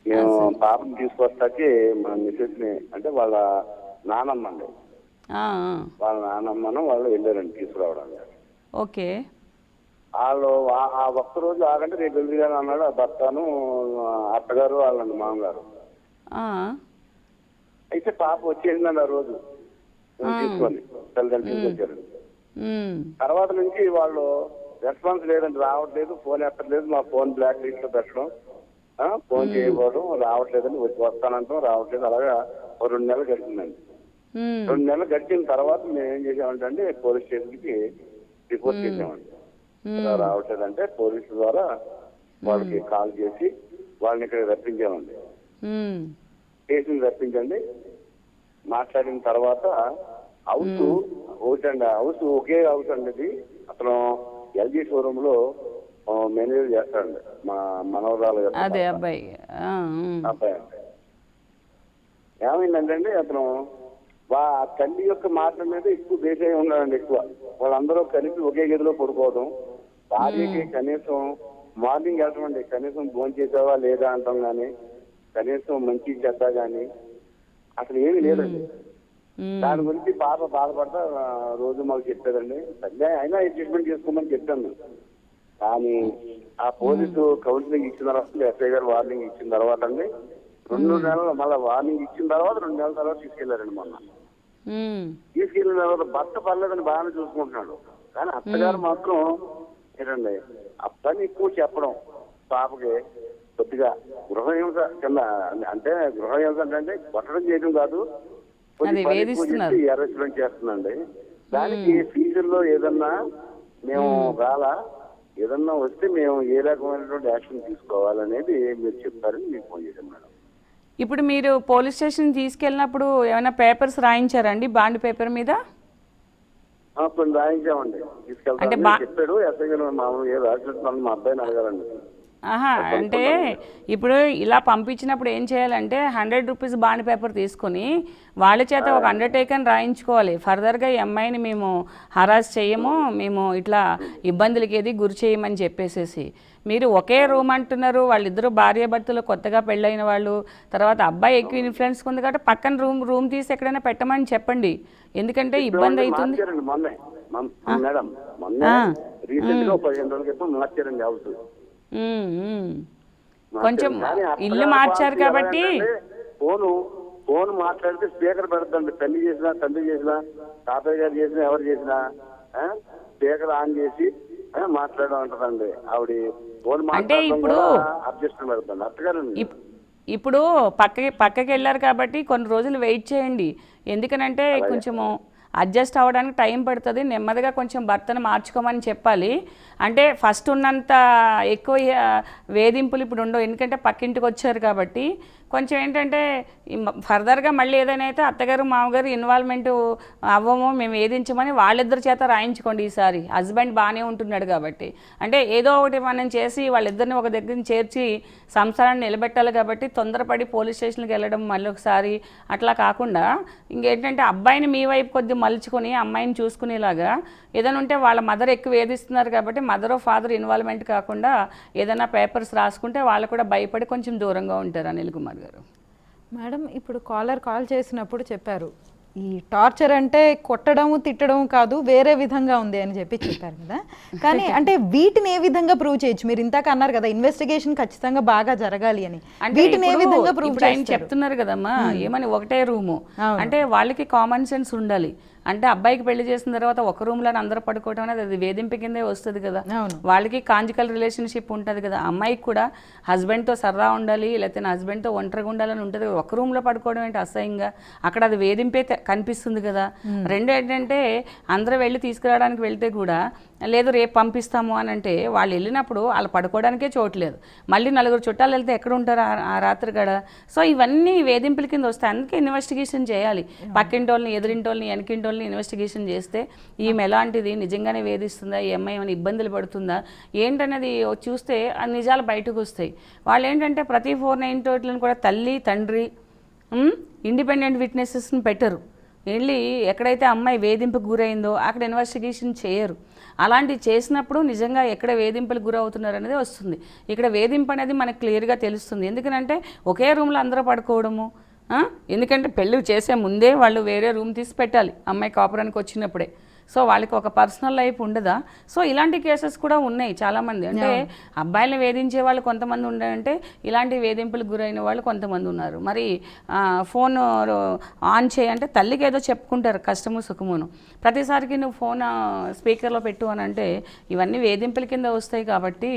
మేము పాపని తీసుకొస్తాకి మా మిసెస్ని అంటే వాళ్ళ నానమ్మ అండి. వాళ్ళ నానమ్మను వాళ్ళు వెళ్ళారండి తీసుకురావడానికి. ఓకే. వాళ్ళు ఆ- ఒక్క రోజు ఆగంటే రేపు వెళ్దిగానే అన్నాడు ఆ భర్తను అత్తగారు వాళ్ళండి మామగారు. అయితే పాప వచ్చేసిందండి ఆ రోజు. తీసుకొని తల్లిదండ్రులు తీసుకొచ్చారు తర్వాత నుంచి వాళ్ళు రెస్పాన్స్ లేదండి రావట్లేదు ఫోన్ ఎత్తట్లేదు మా ఫోన్ బ్లాక్ లిస్ట్లో పెట్టడం. ఆ, ఫోన్ చేయకపోవడం రావట్లేదని వచ్చి వస్తానంటాం రావట్లేదు అలాగా రెండు నెలలు గడిచిందండి. రెండు నెలలు గడిచిన తర్వాత మేము ఏం చేసామంటే పోలీస్ స్టేషన్కి రిపోర్ట్ చేసామండి. రావట్లేదంటే పోలీసు ద్వారా వాళ్ళకి కాల్ చేసి వాళ్ళని ఇక్కడ రప్పించామండి. స్టేషన్ రప్పించండి. మాట్లాడిన తర్వాత హౌస్ ఒకటండి హౌస్ ఒకే హౌస్ అండి. ఇది అతను ఎల్జీ షోరూమ్లో మేనేజర్ చేస్తాడండి. మా మనవరాలు యొక్క అదే అబ్బాయి. అబ్బాయి అండి. ఏమైందంటే అతను వా తల్లి యొక్క మాటల మీద ఎక్కువ బేస్ అయి ఉన్నాడండి ఎక్కువ. వాళ్ళందరూ కలిపి ఒకే గదిలో పడుకోవడం. భార్యకి కనీసం మార్నింగ్ వెళ్తామండి కనీసం భోజనం చేసావా లేదా అంటాం కానీ కనీసం మంచి చెడ్డ కానీ అసలు ఏమీ లేదండి. దాని గురించి పాప బాధపడతా రోజు మాకు చెప్పేదండి. సర్లే అయినా ట్రీట్మెంట్ చేసుకోమని చెప్పాను కానీ ఆ పోలీసు కౌన్సిలింగ్ ఇచ్చిన తర్వాత ఎస్ఐ గారు వార్నింగ్ ఇచ్చిన తర్వాత అండి రెండు నెలలు మళ్ళీ వార్నింగ్ ఇచ్చిన తర్వాత రెండు నెలల తర్వాత తీసుకెళ్ళారండి మొన్న. ఉమ్, తీసుకెళ్ళిన తర్వాత భర్త పర్లేదని బాగానే చూసుకుంటున్నాడు. కానీ అత్తగారు మాత్రం ఏంటండి పని ఎక్కువ చెప్పడం పాపకి కొద్దిగా గృహహింస కింద అంటే గృహహింస అంటే కొట్టడం చేయడం కాదు. అరెస్ట్మెంట్ చేస్తుందండి. దానికి ఫ్యూచర్లో ఏదన్నా మేము రాలా ఏదన్నా వస్తే మేము ఏ రకమైనటువంటి యాక్షన్ తీసుకోవాలనేది మీరు చెప్తారని మీకు ఫోన్ చేశాను మేడం. ఇప్పుడు మీరు పోలీస్ స్టేషన్ తీసుకెళ్ళినప్పుడు ఏమైనా పేపర్స్ రాయించారండి బాండ్ పేపర్ మీద? కొన్ని రాయించామండి. తీసుకెళ్తాను చెప్పాడు. ఎస్ఐ గారు మామూలు ఏ రాసినట్టు మా అబ్బాయిని అడగాలండి. ఆహా అంటే ఇప్పుడు ఇలా పంపించినప్పుడు ఏం చేయాలంటే హండ్రెడ్ రూపీస్ బాండ్ పేపర్ తీసుకొని వాళ్ళ చేత ఒక అండర్టేకన్ రాయించుకోవాలి. ఫర్దర్గా ఈ అమ్మాయిని మేము హరాస్ చేయము మేము ఇట్లా ఇబ్బందులకి ఏది గురి చేయమని చెప్పేసేసి. మీరు ఒకే రూమ్ అంటున్నారు వాళ్ళిద్దరూ భార్యాభర్తలు కొత్తగా పెళ్ళైన వాళ్ళు తర్వాత అబ్బాయి ఎక్కువ ఇన్ఫ్లుయెన్స్ ఉంది కాబట్టి పక్కన రూమ్ రూమ్ తీసి ఎక్కడైనా పెట్టమని చెప్పండి. ఎందుకంటే ఇబ్బంది అవుతుంది. మేడం రీసెంట్గా పదిహేను రోజుల క్రితం మార్చారండి హౌస్. కొంచెం ఇల్లు మార్చారు కాబట్టి ఫోను ఫోన్ మాట్లాడితే స్పీకర్ పెడతండి తల్లి చేసినా తండ్రి చేసినా తాతయ్య గారు చేసినా ఎవరు చేసినా స్పీకర్ ఆన్ చేసి మాట్లాడడం ఉంటదండి ఆవిడ ఫోన్ అంటే ఇప్పుడు- అడ్జస్ట్ అత్తగారండి. ఇప్పుడు పక్కకి పక్కకి వెళ్ళారు కాబట్టి కొన్ని రోజులు వెయిట్ చేయండి. ఎందుకనంటే కొంచెము అడ్జస్ట్ అవ్వడానికి టైం పడుతుంది. నెమ్మదిగా కొంచెం భర్తను మార్చుకోమని చెప్పాలి. అంటే ఫస్ట్ ఉన్నంత ఎక్కువ వేధింపులు ఇప్పుడు ఉండవు. ఎందుకంటే పక్కింటికి వచ్చారు కాబట్టి కొంచెం ఏంటంటే ఫర్దర్గా మళ్ళీ ఏదైనా అయితే అత్తగారు మామగారు ఇన్వాల్వ్మెంట్ అవ్వము మేము వేధించమని వాళ్ళిద్దరి చేత రాయించుకోండి ఈసారి. హస్బెండ్ బాగానే ఉంటున్నాడు కాబట్టి. అంటే ఏదో ఒకటి మనం చేసి వాళ్ళిద్దరిని ఒక దగ్గర చేర్చి సంసారాన్ని నిలబెట్టాలి కాబట్టి తొందరపడి పోలీస్ స్టేషన్కి వెళ్ళడం మళ్ళీ ఒకసారి అట్లా కాకుండా ఇంకేంటంటే అబ్బాయిని మీ వైపు కొద్ది మలుచుకొని అమ్మాయిని చూసుకునేలాగా ఏదైనా ఉంటే వాళ్ళ మదర్ ఎక్కువ వేధిస్తున్నారు కాబట్టి మదర్ ఫాదర్ ఇన్వాల్వ్మెంట్ కాకుండా ఏదైనా పేపర్స్ రాసుకుంటే వాళ్ళు కూడా భయపడి కొంచెం దూరంగా ఉంటారు అనిల్ కుమార్. గారు. మేడం ఇప్పుడు కాలర్ కాల్ చేసినప్పుడు చెప్పారు. ఈ టార్చర్ అంటే కొట్టడం తిట్టడం కాదు వేరే విధంగా ఉంది అని చెప్పి చెప్పారు కదా. కానీ అంటే వీటిని ఏ విధంగా ప్రూవ్ చేయొచ్చు? మీరు ఇందాక అన్నారు కదా ఇన్వెస్టిగేషన్ ఖచ్చితంగా బాగా జరగాలి అని. వీటిని ఏ విధంగా ప్రూవ్ ఆయన చెప్తున్నారు కదమ్మా ఏమని ఒకటే రూము. అంటే వాళ్ళకి కామన్ సెన్స్ ఉండాలి. అంటే అబ్బాయికి పెళ్ళి చేసిన తర్వాత ఒక రూమ్లో అందరూ పడుకోవడం అనేది అది వేధింపు కిందే వస్తుంది కదా. వాళ్ళకి కాంజికల్ రిలేషన్షిప్ ఉంటుంది కదా. అమ్మాయికి కూడా హస్బెండ్తో సరదా ఉండాలి లేకపోతే నా husband తో ఒంటరిగా ఉండాలని ఉంటుంది. కదా. ఒక రూమ్లో పడుకోవడం ఏంటి అసహ్యంగా? అక్కడ అది వేధింపే కనిపిస్తుంది కదా. రెండు ఏంటంటే అందరూ వెళ్ళి తీసుకురావడానికి వెళ్తే కూడా లేదు రేపు పంపిస్తాము అని అంటే వాళ్ళు వెళ్ళినప్పుడు వాళ్ళు పడుకోవడానికే చోటు లేదు. మళ్ళీ నలుగురు చుట్టాలు వెళ్తే ఎక్కడ ఉంటారు ఆ- ఆ రాత్రి గడ? సో ఇవన్నీ వేధింపుల కింద వస్తాయి. అందుకే ఇన్వెస్టిగేషన్ చేయాలి. పక్కింటోళ్ళని ఎదురింటోళ్ళని వెనకింటోళ్ళని ఇన్వెస్టిగేషన్ చేస్తే ఈమె ఎలాంటిది? నిజంగానే వేధిస్తుందా? ఈ అమ్మాయి ఏమైనా ఇబ్బందులు పడుతుందా? ఏంటనేది చూస్తే ఆ నిజాలు బయటకు వస్తాయి. వాళ్ళు ఏంటంటే ప్రతి ఫోర్ నైన్ టోట్లను కూడా తల్లి తండ్రి ఇండిపెండెంట్ విట్నెసెస్ని పెట్టరు. వెళ్ళి ఎక్కడైతే అమ్మాయి వేధింపుకు గురైందో అక్కడ ఇన్వెస్టిగేషన్ చేయరు. అలాంటివి చేసినప్పుడు నిజంగా ఎక్కడ వేధింపులకు గురవుతున్నారు అనేది వస్తుంది. ఇక్కడ వేధింపు అనేది మనకు క్లియర్గా తెలుస్తుంది. ఎందుకనంటే ఒకే రూమ్లో అందరూ పడుకోవడము ఎందుకంటే పెళ్ళి చేసే ముందే వాళ్ళు వేరే రూమ్ తీసి పెట్టాలి. అమ్మాయి కాపురానికి వచ్చినప్పుడే. సో వాళ్ళకి ఒక పర్సనల్ లైఫ్ ఉండదా? సో ఇలాంటి కేసెస్ కూడా ఉన్నాయి చాలామంది. అంటే అబ్బాయిలను వేధించే వాళ్ళు కొంతమంది ఉండాలంటే ఇలాంటి వేధింపులకు గురైన వాళ్ళు కొంతమంది ఉన్నారు. మరి ఫోన్ ఆన్ చేయంటే తల్లికి ఏదో చెప్పుకుంటారు కష్టము సుఖమును. ప్రతిసారికి నువ్వు ఫోన్ స్పీకర్లో పెట్టు అని అంటే ఇవన్నీ వేధింపుల కింద వస్తాయి కాబట్టి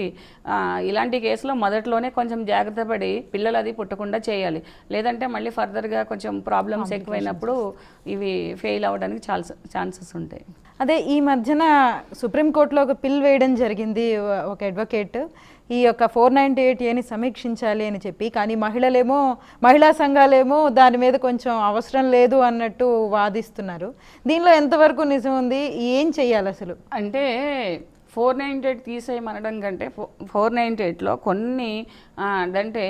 ఇలాంటి కేసులో మొదట్లోనే కొంచెం జాగ్రత్త పడి పిల్లలు అది పుట్టకుండా చేయాలి. లేదంటే మళ్ళీ ఫర్దర్గా కొంచెం ప్రాబ్లమ్స్ ఎక్కువైనప్పుడు ఇవి ఫెయిల్ అవ్వడానికి ఛాన్స్ ఛాన్సెస్ ఉంటాయి. అదే ఈ మధ్యన సుప్రీంకోర్టులో ఒక పిల్ వేయడం జరిగింది ఒక అడ్వకేట్ ఈ యొక్క ఫోర్ నైంటీ ఎయిట్ ఏని సమీక్షించాలి అని చెప్పి కానీ మహిళలేమో మహిళా సంఘాలేమో దాని మీద కొంచెం అవసరం లేదు అన్నట్టు వాదిస్తున్నారు. దీనిలో ఎంతవరకు నిజం ఉంది? ఏం చెయ్యాలి అసలు? అంటే ఫోర్ నైంటీ ఎయిట్ తీసేయమనడం కంటే ఫోర్ నైంటీ ఎయిట్లో కొన్ని అంటే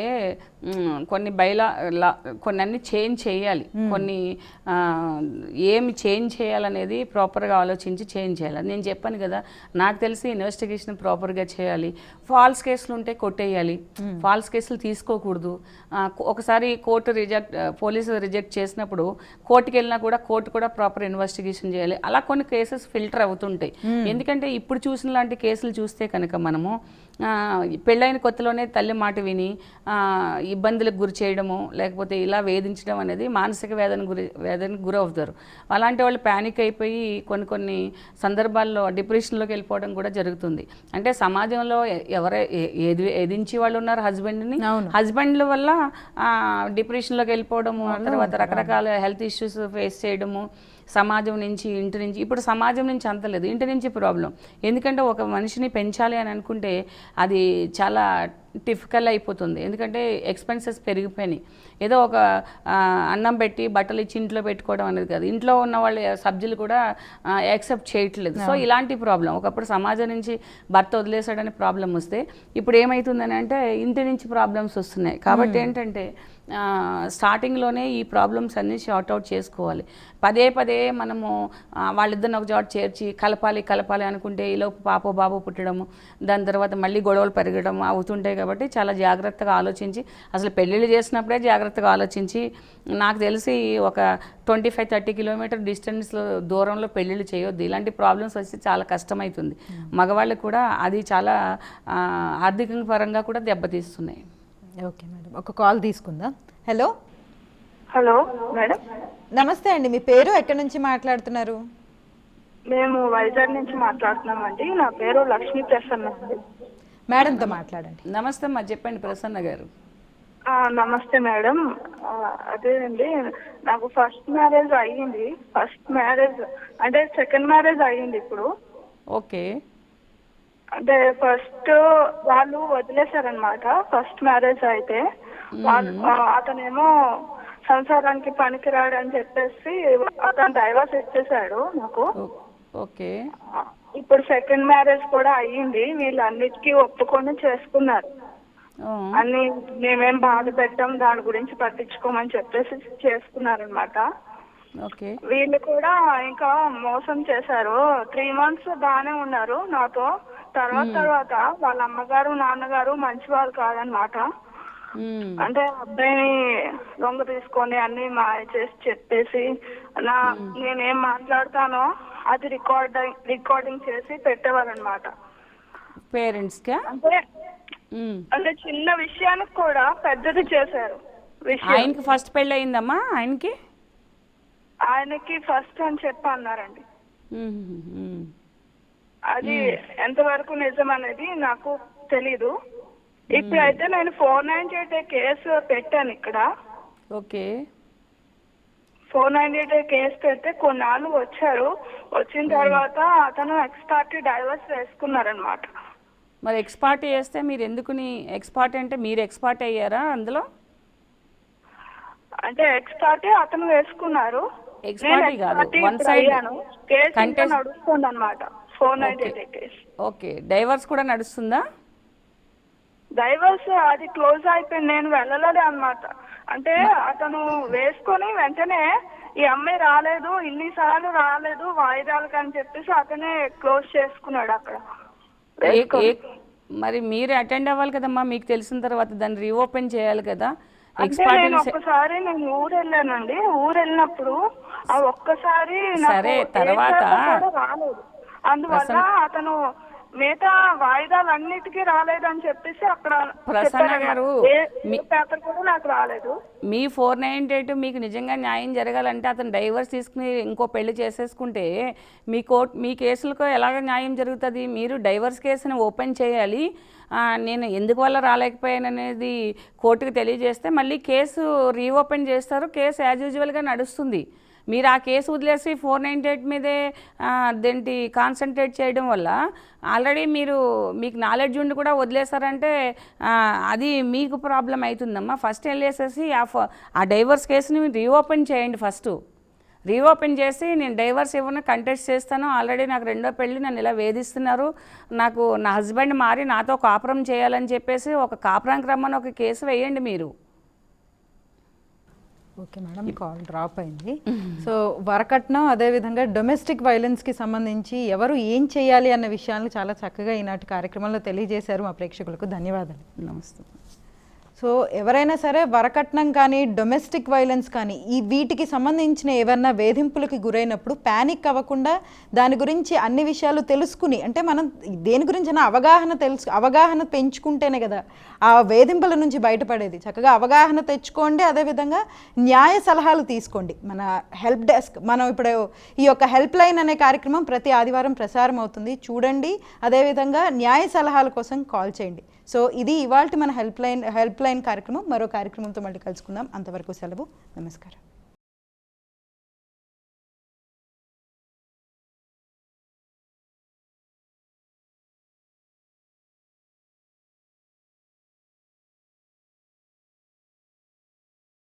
కొన్ని బయలా లా కొన్ని అన్ని చేంజ్ చేయాలి. కొన్ని ఏమి చేంజ్ చేయాలనేది ప్రాపర్గా ఆలోచించి చేంజ్ చేయాలి. నేను చెప్పాను కదా నాకు తెలిసి ఇన్వెస్టిగేషన్ ప్రాపర్గా చేయాలి. ఫాల్స్ కేసులు ఉంటే కొట్టేయాలి. ఫాల్స్ కేసులు తీసుకోకూడదు. ఒకసారి కోర్టు రిజెక్ట్ పోలీసు రిజెక్ట్ చేసినప్పుడు కోర్టుకి వెళ్ళినా కూడా కోర్టు కూడా ప్రాపర్ ఇన్వెస్టిగేషన్ చేయాలి. అలా కొన్ని కేసెస్ ఫిల్టర్ అవుతుంటాయి. ఎందుకంటే ఇప్పుడు చూసిన లాంటి కేసులు చూస్తే కనుక మనము పెళ్ళైన కొత్తలోనే తల్లి మాట విని ఇబ్బందులకు గురి చేయడము లేకపోతే ఇలా వేధించడం అనేది మానసిక వేదన గురి వేదనకు గురవుతారు. అలాంటి వాళ్ళు ప్యానిక్ అయిపోయి కొన్ని కొన్ని సందర్భాల్లో డిప్రెషన్లోకి వెళ్ళిపోవడం కూడా జరుగుతుంది. అంటే సమాజంలో ఎవరై ఏది ఎదించి వాళ్ళు ఉన్నారు హస్బెండ్ని. హస్బెండ్ల వల్ల డిప్రెషన్లోకి వెళ్ళిపోవడము తర్వాత రకరకాల హెల్త్ ఇష్యూస్ ఫేస్ చేయడము సమాజం నుంచి ఇంటి నుంచి ఇప్పుడు సమాజం నుంచి అంత లేదు. ఇంటి నుంచి ప్రాబ్లం. ఎందుకంటే ఒక మనిషిని పెంచాలి అని అనుకుంటే అది చాలా టిఫికల్ అయిపోతుంది. ఎందుకంటే ఎక్స్పెన్సెస్ పెరిగిపోయినాయి. ఏదో ఒక అన్నం పెట్టి బట్టలు ఇచ్చి ఇంట్లో పెట్టుకోవడం అనేది కాదు. ఇంట్లో ఉన్న వాళ్ళ సబ్జీలు కూడా యాక్సెప్ట్ చేయట్లేదు. సో ఇలాంటి ప్రాబ్లం. ఒకప్పుడు సమాజం నుంచి భర్త వదిలేసాడని ప్రాబ్లం వస్తే ఇప్పుడు ఏమవుతుందని అంటే ఇంటి నుంచి ప్రాబ్లమ్స్ వస్తున్నాయి. కాబట్టి ఏంటంటే స్టార్టింగ్లోనే ఈ ప్రాబ్లమ్స్ అన్నీ షార్ట్ అవుట్ చేసుకోవాలి. పదే పదే మనము వాళ్ళిద్దరిని ఒక చోట చేర్చి కలపాలి కలపాలి అనుకుంటే ఈలోపు పాపో బాబు పుట్టడము దాని తర్వాత మళ్ళీ గొడవలు పెరగడం అవుతుంటాయి కాబట్టి చాలా జాగ్రత్తగా ఆలోచించి అసలు పెళ్ళిళ్ళు చేసినప్పుడే జాగ్రత్తగా ఆలోచించి నాకు తెలిసి ఒక ట్వంటీ ఫైవ్ థర్టీ కిలోమీటర్ డిస్టెన్స్లో దూరంలో పెళ్ళిళ్ళు చేయొద్దు. ఇలాంటి ప్రాబ్లమ్స్ వస్తే చాలా కష్టమవుతుంది మగవాళ్ళకి కూడా అది చాలా ఆర్థిక పరంగా కూడా దెబ్బతీస్తున్నాయి. Okay madam. ఒక కాల్ తీసుకుందాం. హలో? Hello madam? నమస్తే అండి. మీ పేరు ఎక్కడి నుంచి మాట్లాడుతున్నారు? మేము వైజాగ్ నుంచి మాట్లాడుతున్నామండి. నా పేరు లక్ష్మీ ప్రసన్న అండి. మేడంతో మాట్లాడండి. నమస్తే అమ్మా. చెప్పండి ప్రసన్న గారు. ఆ, నమస్తే మేడం. ఆ, అదేనండి నాకు ఫస్ట్ మ్యారేజ్ అయ్యింది. ఫస్ట్ మ్యారేజ్ అంటే సెకండ్ మ్యారేజ్ అయ్యింది ఇప్పుడు. ఓకే. అంటే ఫస్ట్ వాళ్ళు వదిలేశారనమాట ఫస్ట్ మ్యారేజ్ అయితే. ఆ, అతనేమో సంసారానికి పనికిరాడు అని చెప్పేసి అతను డైవర్స్ ఇచ్చేసాడు నాకు. ఓకే. ఇప్పుడు సెకండ్ మ్యారేజ్ కూడా అయ్యింది. వీళ్ళన్నిటికీ ఒప్పుకొని చేసుకున్నారు. అన్ని మేమేం బాధ పెట్టాం దాని గురించి పట్టించుకోమని చెప్పేసి చేసుకున్నారనమాట వీళ్ళు కూడా ఇంకా మోసం చేశారు. త్రీ మంత్స్ బాగానే ఉన్నారు నాతో. తర్వాత తర్వాత వాళ్ళ అమ్మగారు నాన్నగారు మంచివారు కాదనమాట. అంటే అబ్బాయిని దొంగ తీసుకొని అన్ని మాయ చేసి చెప్పేసి నా నేనేం మాట్లాడతానో అది రికార్డ్ రికార్డింగ్ చేసి పెట్టేవారు అనమాట పేరెంట్స్కా అంటే. అంటే చిన్న విషయానికి కూడా పెద్దది చేశారు విషయం ఆయనకి ఫస్ట్ పెళ్ళి అయిందమ్మా ఆయనకి ఆయనకి ఫస్ట్ అని చెప్పి అన్నారండి మ్మ్. మ్మ్. అది ఎంతవరకు నిజం అనేది నాకు తెలీదు. ఇప్పుడైతే నేను ఫోర్ నైన్టీ ఎయిట్ కేసు పెట్టాను ఇక్కడ. Okay. Four ninety eight case పెడితే కొన్నాళ్ళు వచ్చారు. వచ్చిన తర్వాత అతను ఎక్స్పార్టీ డైవర్స్ వేసుకున్నారనమాట మరి ఎక్స్పార్ట్ చేస్తే మీరు ఎందుకుని ఎక్స్పార్ట్ అంటే మీరు ఎక్స్పార్ట్ అయ్యారా అందులో? అంటే ఎక్స్పార్టీ అతను వేసుకున్నారు. నేను parte కాదు, ఇంకా contest- నడుస్తుంది అనమాట కేసు ఓకే. డైవర్స్ కూడా నడుస్తుందా? డైవర్స్ అది క్లోజ్ అయిపోయింది. నేను వెళ్ళలేదు అన్నమాట. అంటే అతను వేసుకొని వెంటనే ఈ అమ్మాయి రాలేదు ఇన్నిసార్లు రాలేదు వాయిదాలకు అని చెప్పేసి అతనే క్లోజ్ చేసుకున్నాడు అక్కడ. మరి మీరు అటెండ్ అవ్వాలి కదమ్మా. మీకు తెలిసిన తర్వాత దాన్ని రీఓపెన్ చేయాలి కదా. ఒక్కసారి నేను ఊరు వెళ్ళానండి ఊరు వెళ్ళినప్పుడు ఆ ఒక్కసారి సరే, తర్వాత- రాలేదు. అందువల్ల అతను మిగతా వాయిదాలన్నిటికీ రాలేదని చెప్పేసి అక్కడ ప్రసన్న. గారు, పేపర్ కూడా నాకు రాలేదు. మీ ఫోర్ నైంటీ ఎయిట్ మీకు నిజంగా న్యాయం జరగాలంటే అతను డైవర్స్ తీసుకుని ఇంకో పెళ్ళి చేసేసుకుంటే మీ కోర్ట్ మీ కేసులకు ఎలాగ న్యాయం జరుగుతుంది? మీరు డైవర్స్ కేసుని ఓపెన్ చేయాలి. నేను ఎందుకు వల్ల రాలేకపోయాను అనేది కోర్టుకు తెలియజేస్తే మళ్ళీ కేసు రీఓపెన్ చేస్తారు. కేసు యాజ్ యూజువల్గా నడుస్తుంది. మీరు ఆ కేసు వదిలేసి ఫోర్ నైంటీ ఎయిట్ మీదే దేంటి కాన్సన్ట్రేట్ చేయడం వల్ల ఆల్రెడీ మీరు మీకు నాలెడ్జ్ ఉండి కూడా వదిలేశారంటే అది మీకు ప్రాబ్లం అవుతుందమ్మా. ఫస్ట్ వెళ్ళేసేసి ఆ ఫ- ఆ డైవర్స్ కేసుని రీఓపెన్ చేయండి ఫస్ట్ రీఓపెన్ చేసి నేను డైవర్స్ ఇవ్వను కంటెస్ట్ చేస్తాను ఆల్రెడీ నాకు రెండో పెళ్ళి నన్ను ఇలా వేధిస్తున్నారు. నాకు నా హస్బెండ్ మారి నాతో కాపురం చేయాలని చెప్పేసి ఒక కాపురం రమ్మని ఒక కేసు వేయండి మీరు. ఓకే మేడం కాల్ డ్రాప్ అయింది. సో వరకట్నం అదేవిధంగా డొమెస్టిక్ వైలెన్స్కి సంబంధించి ఎవరు ఏం చేయాలి అన్న విషయాలను చాలా చక్కగా ఈనాటి కార్యక్రమంలో తెలియజేశారు మా ప్రేక్షకులకు. ధన్యవాదాలు. నమస్తే. సో ఎవరైనా సరే వరకట్నం కానీ డొమెస్టిక్ వైలెన్స్ కానీ ఈ వీటికి సంబంధించిన ఏవైనా వేధింపులకి గురైనప్పుడు ప్యానిక్ అవ్వకుండా దాని గురించి అన్ని విషయాలు తెలుసుకుని అంటే మనం దేని గురించి అవగాహన తెలుసు అవగాహన పెంచుకుంటేనే కదా ఆ వేధింపుల నుంచి బయటపడేది. చక్కగా అవగాహన తెచ్చుకోండి అదేవిధంగా న్యాయ సలహాలు తీసుకోండి. మన హెల్ప్ డెస్క్ మనం ఇప్పుడు ఈ యొక్క హెల్ప్ లైన్ అనే కార్యక్రమం ప్రతి ఆదివారం ప్రసారం అవుతుంది చూడండి అదేవిధంగా న్యాయ సలహాల కోసం కాల్ చేయండి. సో ఇది ఇవాళ మన హెల్ప్ లైన్ హెల్ప్ లైన్ కార్యక్రమం. మరో కార్యక్రమంతో మళ్ళీ కలుసుకుందాం. అంతవరకు సెలవు. నమస్కారం.